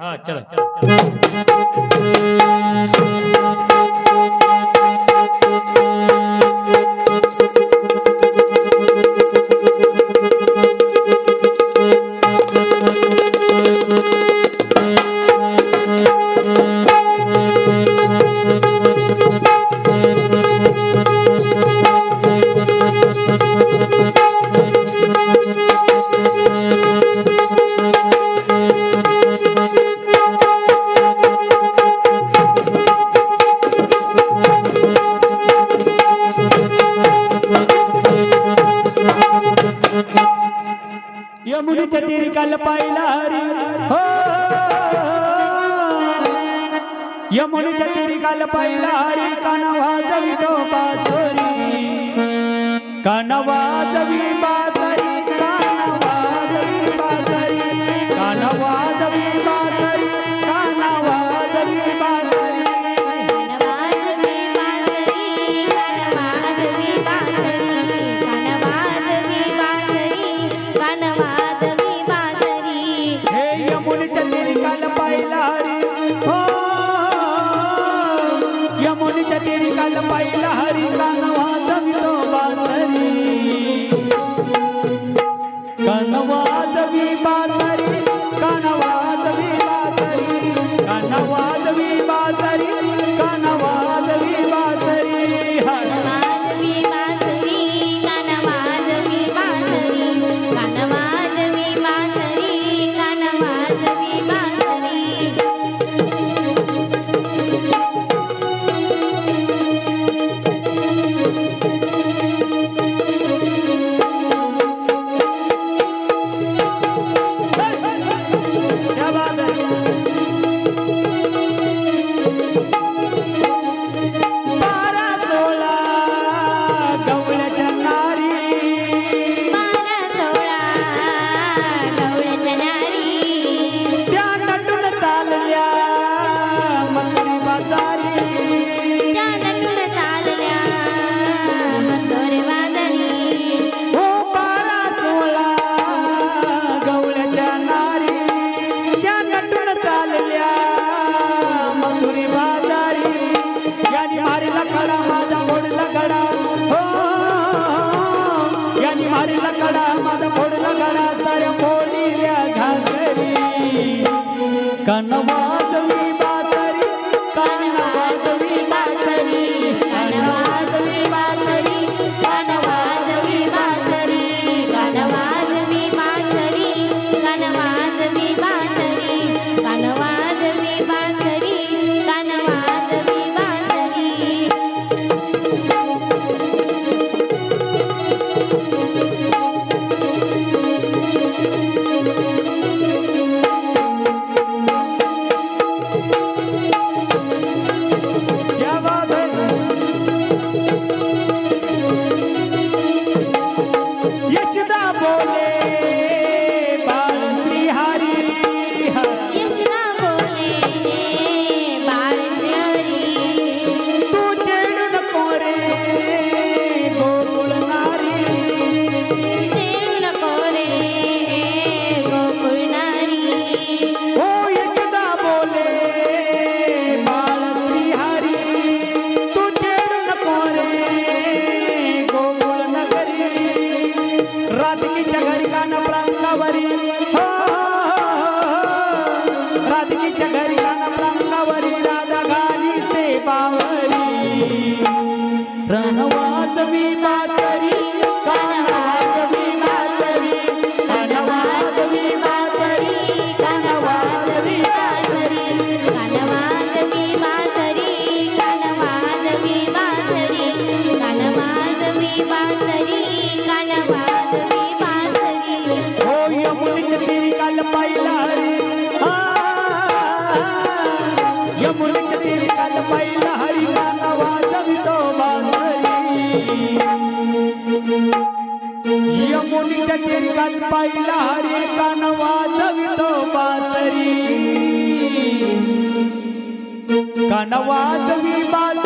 हा चला चला छतीर काल पाहिला हरी हो. यमुनी छतीर काल पाहिला हरी कानावा जवी तो बासुरी कानवा जवी बास ella. તારે લગડા મત ફોડ લગડા તારે राधिकीच्या घरी कानपडा अंगावरी हो राधिकीच्या घरी कानपडा अंगावरी राधा गाली से पावरी रणवाच मी नवाजवी बाला